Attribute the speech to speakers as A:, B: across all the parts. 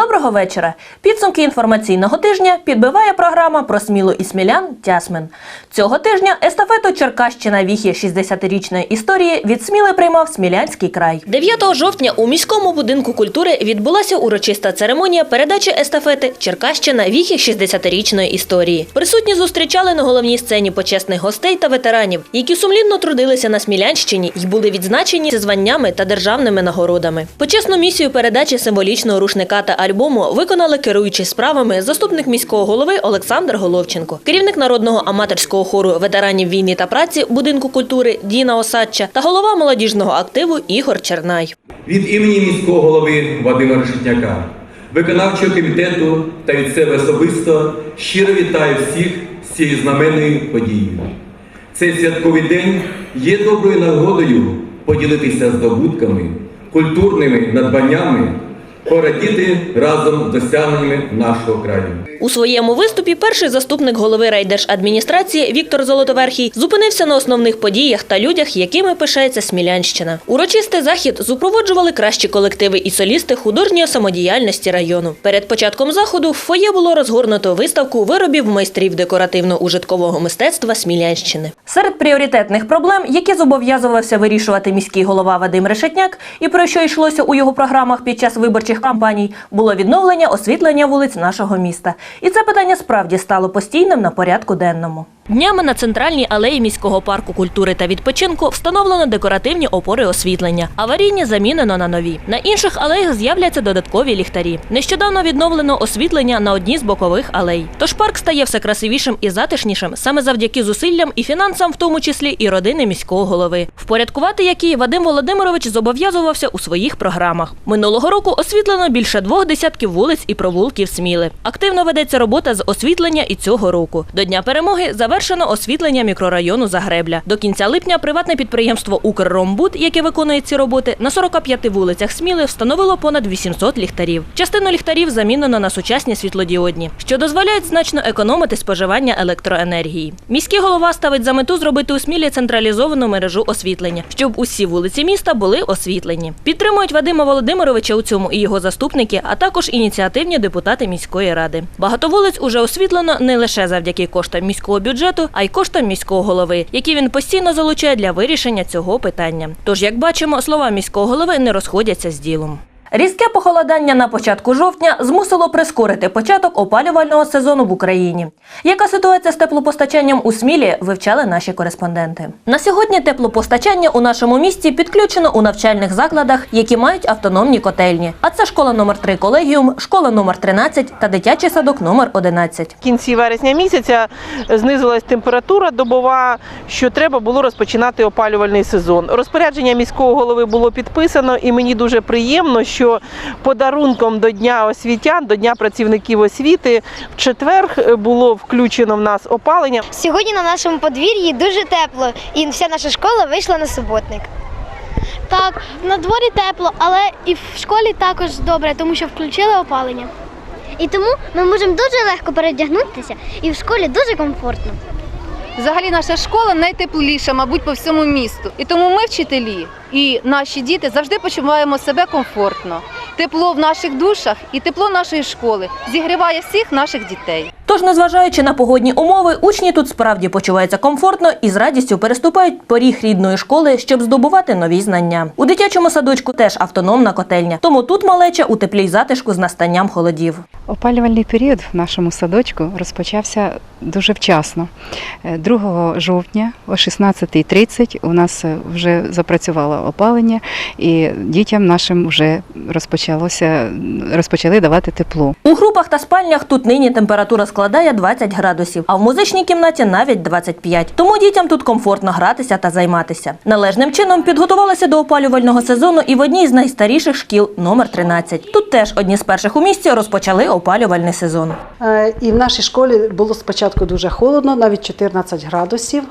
A: Доброго вечора. Підсумки інформаційного тижня підбиває програма про смілу і смілян Тясмин. Цього тижня естафету Черкащина віхі 60-річної історії від Сміли приймав Смілянський край. 9 жовтня у міському будинку культури відбулася урочиста церемонія передачі естафети Черкащина віхі 60-річної історії. Присутні зустрічали на головній сцені почесних гостей та ветеранів, які сумлінно трудилися на Смілянщині і були відзначені зі званнями та державними нагородами. Почесну місію передачі символічного рушника та альбому виконали керуючий справами заступник міського голови Олександр Головченко, керівник народного аматорського хору ветеранів війни та праці будинку культури Діна Осадча та голова молодіжного активу Ігор Чернай.
B: Від імені міського голови Вадима Решетняка, виконавчого комітету та від себе особисто щиро вітаю всіх з цією знаменною подією. Цей святковий день є доброю нагодою поділитися здобутками, культурними надбаннями, порадіти разом досягненнями нашого краю.
A: У своєму виступі перший заступник голови райдержадміністрації Віктор Золотоверхій зупинився на основних подіях та людях, якими пишається Смілянщина. Урочистий захід супроводжували кращі колективи і солісти художньої самодіяльності району. Перед початком заходу в фоє було розгорнуто виставку виробів майстрів декоративно-ужиткового мистецтва Смілянщини. Серед пріоритетних проблем, які зобов'язувався вирішувати міський голова Вадим Решетняк, і про що йшлося у його програмах під час виборчих кампаній, було відновлення освітлення вулиць нашого міста. І це питання справді стало постійним на порядку денному. Днями на центральній алеї міського парку культури та відпочинку встановлено декоративні опори освітлення. Аварійні замінено на нові. На інших алеях з'являться додаткові ліхтарі. Нещодавно відновлено освітлення на одній з бокових алей. Тож парк стає все красивішим і затишнішим саме завдяки зусиллям і фінансам, в тому числі і родини міського голови, впорядкувати які Вадим Володимирович зобов'язувався у своїх програмах. Минулого року освітлено більше двох десятків вулиць і провулків Сміли. Активно ведеться робота з освітлення і цього року. До дня перемоги завершено освітлення мікрорайону Загребля. До кінця липня приватне підприємство Укрромбуд, яке виконує ці роботи, на 45 вулицях Сміли встановило понад 800 ліхтарів. Частину ліхтарів замінено на сучасні світлодіодні, що дозволяють значно економити споживання електроенергії. Міський голова ставить за мету зробити у Смілі централізовану мережу освітлення, щоб усі вулиці міста були освітлені. Підтримують Вадима Володимировича у цьому і його заступники, а також ініціативні депутати міської ради. Багато вулиць уже освітлено не лише завдяки коштам міського бюджету, а й коштом міського голови, які він постійно залучає для вирішення цього питання. Тож, як бачимо, слова міського голови не розходяться з ділом. Різке похолодання на початку жовтня змусило прискорити початок опалювального сезону в Україні. Яка ситуація з теплопостачанням у Смілі вивчали наші кореспонденти? На сьогодні теплопостачання у нашому місті підключено у навчальних закладах, які мають автономні котельні. А це школа номер 3 колегіум, школа номер 13 та дитячий садок номер 11.
C: В кінці вересня місяця знизилась температура добова, що треба було розпочинати опалювальний сезон. Розпорядження міського голови було підписано, і мені дуже приємно, що подарунком до Дня освітян, до Дня працівників освіти в четвер було включено в нас опалення.
D: Сьогодні на нашому подвір'ї дуже тепло, і вся наша школа вийшла на суботник. Так, на дворі тепло, але і в школі також добре, тому що включили опалення. І тому ми можемо дуже легко передягнутися, і в школі дуже комфортно.
E: Взагалі наша школа найтепліша, мабуть, по всьому місту. І тому ми, вчителі, і наші діти завжди почуваємо себе комфортно. Тепло в наших душах і тепло нашої школи зігріває всіх наших дітей.
A: Тож, незважаючи на погодні умови, учні тут справді почуваються комфортно і з радістю переступають поріг рідної школи, щоб здобувати нові знання. У дитячому садочку теж автономна котельня, тому тут малеча у теплій затишку з настанням холодів.
F: Опалювальний період в нашому садочку розпочався дуже вчасно. Е, 2 жовтня о 16.30 у нас е, вже запрацювало опалення, і дітям нашим вже розпочалося розпочали давати тепло.
A: У групах та спальнях тут нині температура складає 20 градусів, а в музичній кімнаті навіть 25. Тому дітям тут комфортно гратися та займатися. Належним чином підготувалися до опалювального сезону і в одній з найстаріших шкіл номер 13. Тут теж одні з перших у місті розпочали опалювальний сезон.
G: Е, І в нашій школі було спочатку дуже холодно, навіть 14 градусів.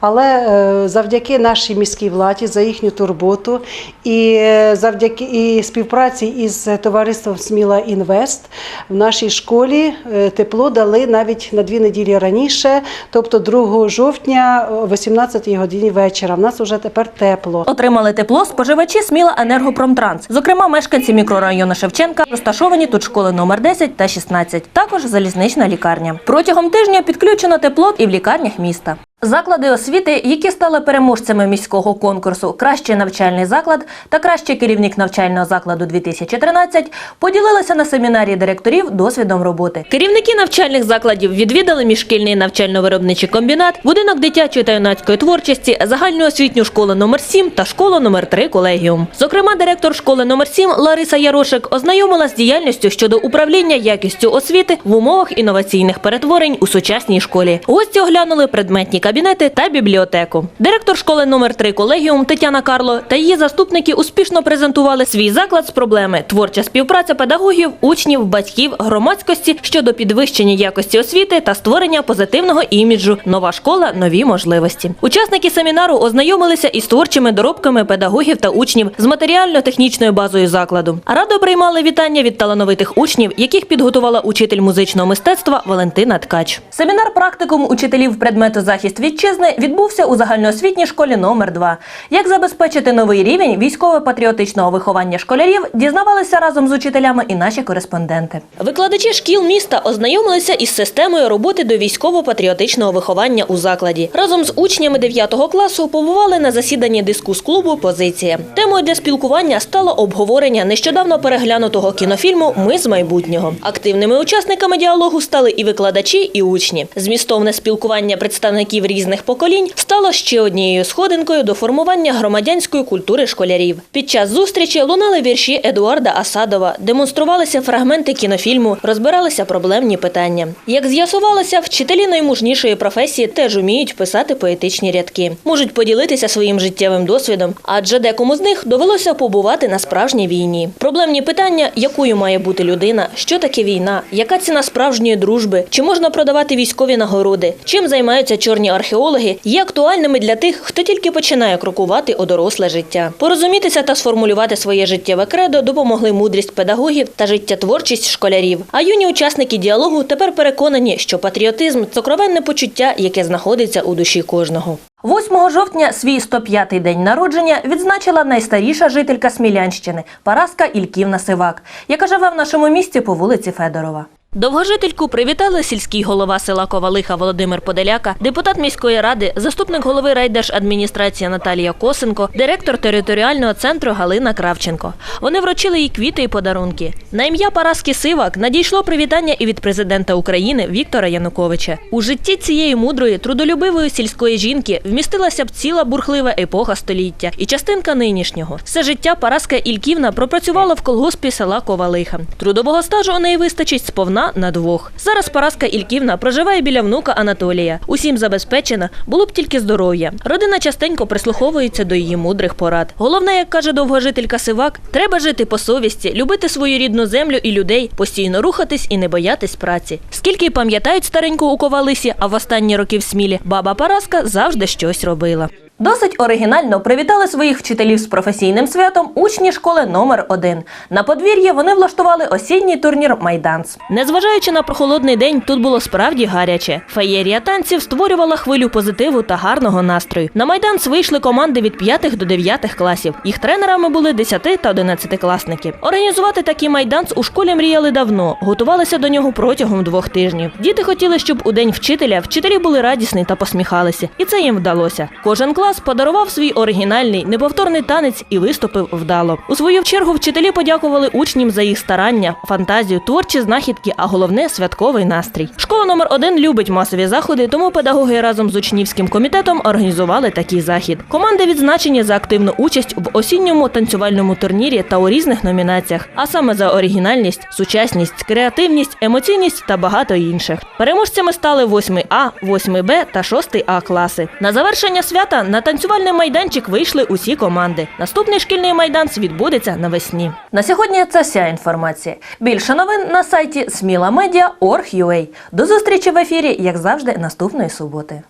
G: Але е, завдяки нашій міській владі за їхню турботу і е, завдяки і співпраці із товариством Сміла Інвест в нашій школі е, тепло дали навіть на дві неділі раніше, тобто 2 жовтня о 18 годині вечора. В нас вже тепер тепло.
A: Отримали тепло споживачі Сміла Енергопромтранс, зокрема мешканці мікрорайону Шевченка, розташовані тут школи номер 10 та 16, також залізнична лікарня. Протягом тижня підключено тепло і в лікарнях міста. Заклади освіти, які стали переможцями міського конкурсу Кращий навчальний заклад та кращий керівник навчального закладу 2013, поділилися на семінарі директорів досвідом роботи. Керівники навчальних закладів відвідали міжшкільний навчально-виробничий комбінат, будинок дитячої та юнацької творчості, загальну освітню школу номер 7 та школу номер 3 колегіум. Зокрема, директор школи номер 7 Лариса Ярошик ознайомила з діяльністю щодо управління якістю освіти в умовах інноваційних перетворень у сучасній школі. Гості оглянули предметні кабінети та бібліотеку. Директор школи номер 3 колегіум Тетяна Карло та її заступники успішно презентували свій заклад з проблеми творча співпраця педагогів, учнів, батьків, громадськості щодо підвищення якості освіти та створення позитивного іміджу. Нова школа, нові можливості. Учасники семінару ознайомилися із творчими доробками педагогів та учнів з матеріально-технічною базою закладу. Радо приймали вітання від талановитих учнів, яких підготувала учитель музичного мистецтва Валентина Ткач. Семінар практикум учителів предмету захист вітчизни відбувся у загальноосвітній школі номер 2 Як забезпечити новий рівень військово-патріотичного виховання школярів, дізнавалися разом з учителями і наші кореспонденти. Викладачі шкіл міста ознайомилися із системою роботи до військово-патріотичного виховання у закладі. Разом з учнями 9 класу побували на засіданні дискус-клубу Позиція. Темою для спілкування стало обговорення нещодавно переглянутого кінофільму Ми з майбутнього. Активними учасниками діалогу стали і викладачі, і учні. Змістовне спілкування представників різних поколінь стало ще однією сходинкою до формування громадянської культури школярів. Під час зустрічі лунали вірші Едуарда Асадова, демонструвалися фрагменти кінофільму, розбиралися проблемні питання. Як з'ясувалося, вчителі наймужнішої професії теж уміють писати поетичні рядки, можуть поділитися своїм життєвим досвідом, адже декому з них довелося побувати на справжній війні. Проблемні питання, якою має бути людина, що таке війна, яка ціна справжньої дружби, чи можна продавати військові нагороди, чим займаються чорні археологи, є актуальними для тих, хто тільки починає крокувати у доросле життя. Порозумітися та сформулювати своє життєве кредо допомогли мудрість педагогів та життєтворчість школярів. А юні учасники діалогу тепер переконані, що патріотизм сокровенне почуття, яке знаходиться у душі кожного. 8 жовтня свій 105-й день народження відзначила найстаріша жителька Смілянщини Параска Ільківна Сивак, яка живе в нашому місті по вулиці Федорова. Довгожительку привітали сільський голова села Ковалиха Володимир Поделяка, депутат міської ради, заступник голови райдержадміністрації Наталія Косенко, директор територіального центру Галина Кравченко. Вони вручили їй квіти і подарунки. На ім'я Параски Сивак надійшло привітання і від президента України Віктора Януковича. У житті цієї мудрої, трудолюбивої сільської жінки вмістилася б ціла бурхлива епоха століття і частинка нинішнього. Все життя Параска Ільківна пропрацювала в колгоспі села Ковалиха. Трудового стажу у неї вистачить сповна на двох. Зараз Параска Ільківна проживає біля внука Анатолія. Усім забезпечена, було б тільки здоров'я. Родина частенько прислуховується до її мудрих порад. Головне, як каже довгожителька Сивак, треба жити по совісті, любити свою рідну землю і людей, постійно рухатись і не боятись праці. Скільки пам'ятають стареньку у ковалисі, а в останні роки в смілі, баба Параска завжди щось робила. Досить оригінально привітали своїх вчителів з професійним святом учні школи номер 1 На подвір'ї вони влаштували осінній турнір Майданс. Незважаючи на прохолодний день, тут було справді гаряче. Феєрія танців створювала хвилю позитиву та гарного настрою. На майданс вийшли команди від 5 до 9 класів. Їх тренерами були 10 та 11 класники. Організувати такий майданс у школі мріяли давно, готувалися до нього протягом двох тижнів. Діти хотіли, щоб у день вчителя вчителі були радісні та посміхалися, і це їм вдалося. Кожен клас подарував свій оригінальний неповторний танець і виступив вдало. У свою чергу вчителі подякували учням за їх старання, фантазію, творчі знахідки, а головне святковий настрій. Школа номер 1 любить масові заходи, тому педагоги разом з учнівським комітетом організували такий захід. Команди відзначені за активну участь в осінньому танцювальному турнірі та у різних номінаціях, а саме за оригінальність, сучасність, креативність, емоційність та багато інших. Переможцями стали 8 А, 8 Б та 6 А класи. На завершення свята на танцювальний майданчик вийшли усі команди. Наступний шкільний майданс відбудеться навесні. На сьогодні це вся інформація. Більше новин на сайті smilamedia.org.ua. До зустрічі в ефірі, як завжди, наступної суботи.